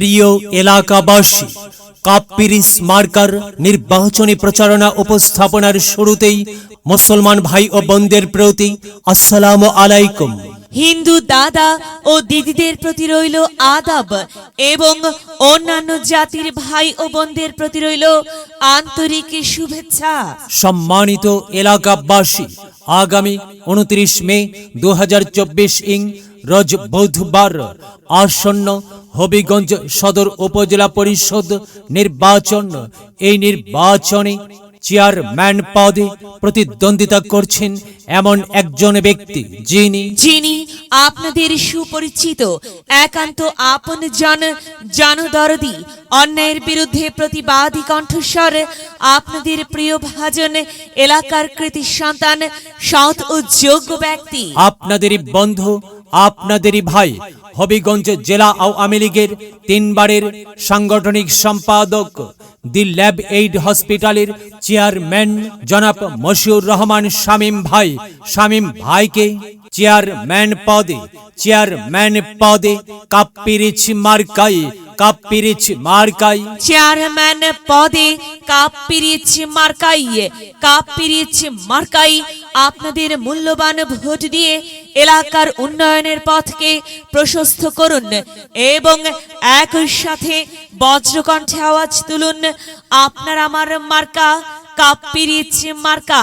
প্রিয় এলাকাবাসী কাপ্পিরিস মার্কার নির্বাচনী প্রচারণা উপস্থাপনার শুরুতেই মুসলমান ভাই ও বোনদের প্রতি আসসালামু আলাইকুম। হিন্দু দাদা ও দিদিদের প্রতি রইল আদাব এবং অন্যান্য জাতির ভাই ও বোনদের প্রতি রইল আন্তরিক শুভেচ্ছা। সম্মানিত এলাকাবাসী আগামী উনত্রিশ মে দু হাজার চব্বিশ ইং রোজ বুধবার আসন্ন হবিগঞ্জ সদর উপজেলা পরিষদ নির্বাচন। এই নির্বাচনে চেয়ারম্যান পদে প্রতিদ্বন্দ্বিতা করছেন এমন একজন ব্যক্তি যিনি যিনি আপনাদের সুপরিচিত একান্ত আপন জন জনদরদি অন্যায়ের বিরুদ্ধে প্রতিবাদী কণ্ঠস্বর আপনাদের প্রিয় ভাজন এলাকার কৃতি সন্তান সৎ ও যোগ্য ব্যক্তি। আপনাদেরই বন্ধু আপনাদেরই ভাই হবিগঞ্জ জেলা আওয়ামী লীগের তিনবারের সাংগঠনিক সম্পাদক, দি ল্যাব এইড হসপিটালের চেয়ারম্যান জনাব মশিউর রহমান শামীম ভাই। শামীম ভাইকে চেয়ারম্যান পদে চেয়ারম্যান পদে কাপ্পিরিচ মার্কাই কাপ্পিরিচ মার্কাই। চেয়ারম্যান পদে কাপ পিরিচ মার্কাই কাপ পিরিচ মার্কাই, আপনাদের মূল্যবান ভোট দিয়ে এলাকার উন্নয়নের পথকে প্রশস্ত করুন এবং একই সাথে বজ্রকণ্ঠে আওয়াজ তুলুন, আপনার আমার মার্কা কাপ পিরিচ মার্কা,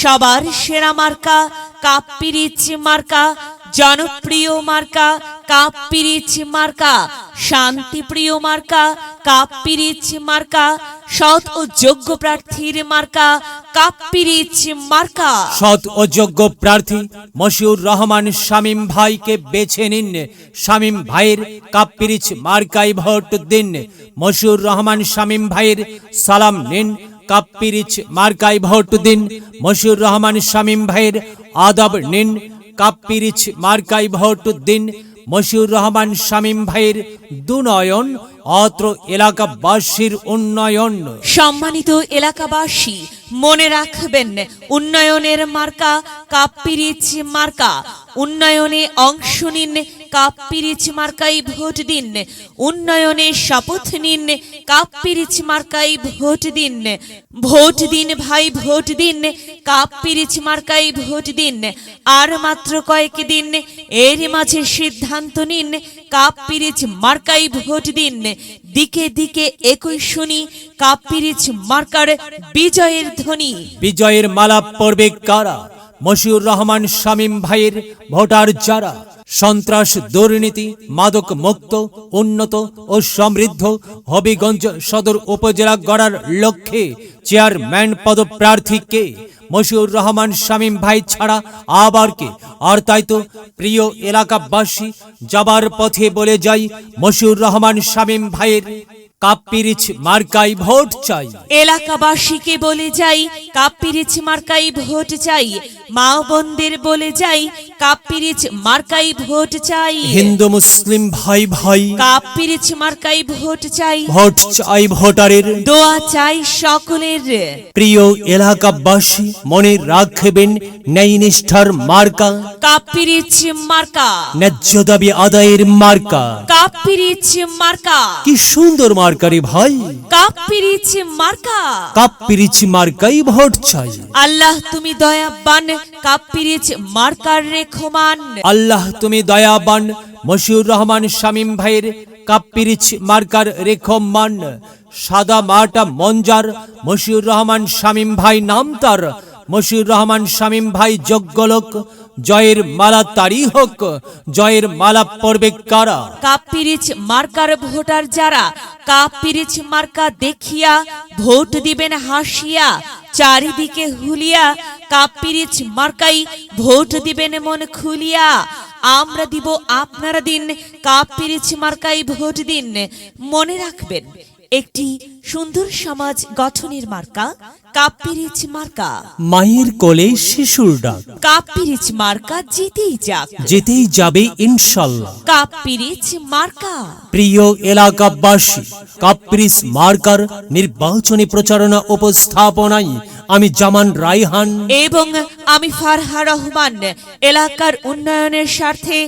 সবার সেরা মার্কা কাপ পিরিচ মার্কা, জনপ্রিয় মার্কা কাপ পিরিচ মার্কা শান্তিপ্রিয় মার্কা, কাপ পিরিচ মার্কা, সৎ ও যোগ্য প্রার্থীর মার্কা, কাপ পিরিচ মার্কা। সৎ ও যোগ্য প্রার্থী মশিউর রহমান শামীম ভাইকে বেছে নিন। শামীম ভাইয়ের কাপ্পিরিচ মার্কাই ভোট দিন। মশিউর রহমান শামীম ভাইয়ের সালাম নিন। কাপ্পিরিচ মার্কাই ভোট দিন। মশিউর রহমান শামীম ভাইয়ের আদব নিন। কাপ্পিরিচ মার্কাই ভোট দিন। মশিউর রহমান শামীম ভাইয়ের দুনয়ন অত্র এলাকাবাসীর উন্নয়ন। সম্মানিত এলাকাবাসী, মনে রাখবেন, উন্নয়নের মার্কা কাপ্পিরিচ মার্কা। উন্নয়নে অংশ নিন কাপ্পিরিচ মার্কাই ভোট দিন। উন্নয়নে শপথ নিন কাপ্পিরিচ মার্কাই ভোট দিন। ভোট দিন ভাই, ভোট দিন কাপ্পিরিচ মার্কাই ভোট দিন। আর মাত্র কয়েক দিন, এর মাঝে সিদ্ধান্ত নিন কাপ্পিরিচ মার্কাই ভোট দিন। দিকে দিকে একই শুনি কাপ্পিরিচ মার্কার বিজয়ের ধ্বনি। বিজয়ের মালা পড়বে কারা? মশিউর রহমান শামীম ভাইয়ের ভোটার যারা, সন্ত্রাস, দুর্নীতি, মাদক মুক্ত, উন্নত ও সমৃদ্ধ হবিগঞ্জ সদর উপজেলা গড়ার লক্ষ্যে চেয়ারম্যান পদপ্রার্থীকে মশিউর রহমান শামীম ভাই ছাড়া আবার কে? আর তাই তো প্রিয় এলাকাবাসী, যাবার পথে বলে যাই, মশিউর রহমান শামীম ভাইয়ের কাপ্পিরিচ মার্কাই ভোট চাই। এলাকাবাসীকে বলে যাই, কাপ্পিরিচ মার্কাই ভোট চাই, মা বোনদের বলে যাই কাপ্পিরিচ মার্কাই ভোট চাই। হিন্দু মুসলিম ভাই ভাই। কাপ্পিরিচ মার্কাই ভোট চাই। ভোট চাই ভোটারের। দোয়া চাই সকলের। প্রিয় এলাকাবাসী মনে রাখবেন ন্যায় নিষ্ঠার মার্কা কাপ্পিরিচ মার্কা। ন্যায্য দাবি আদায়ের মার্কা। কাপ্পিরিচ মার্কা। কি সুন্দর মার্কারে ভাই। কাপ্পিরিচ মার্কা। কাপ পিরিচি মার্কাই ভোট চাই। আল্লাহ তুমি দয়াবান। কাপ্পিরিচ মার্কার রেখমান আল্লাহ তুমি দয়াবান। মশিউর রহমান শামীম ভাইয়ের কাপ্পিরিচ মার্কার রেখমান সাদা মাটা মঞ্জার মশিউর রহমান শামীম ভাই নাম তার। মশিউর রহমান শামীম ভাই যোগ্য লোক জয়ের মালা তারি হোক। জয়ের মালা পড়বে কারা? কাপ্পিরিচ মার্কার ভোটার যারা কাপ্পিরিচ মার্কা দেখিয়া ভোট দিবেন হাসিয়া চারিদিকে হুলিয়া কাপ্পিরিচ মার্কাই ভোট দিবেন মন খুলিয়া। আমরা দিব আপনারা দিন কাপ পিরিচ মার্কাই ভোট দিন। মনে রাখবেন, একটি সুন্দর সমাজ গঠনের মার্কা কাপ্পিরিচ মার্কা। মায়ের কোলে শিশুর ডাক। কাপ্পিরিচ মার্কা জিতেই যাক। যেতেই যাবে ইনশাল্লাহ। কাপ্পিরিচ মার্কা। প্রিয় এলাকাবাসী কাপ্রিস মার্কার নির্বাচনী প্রচারণা উপস্থাপনায় আমি জামান রাইহান এবং আমি ফারহা রহমান এলাকার উন্নয়নের স্বার্থে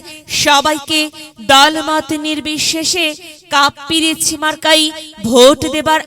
সবাইকে দলমত নির্বিশেষে কাপ্পিরিচ মার্কাই ভোট দেবার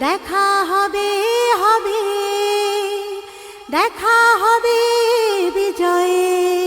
দেখা হবে হবে। দেখা হবে বিজয়ে।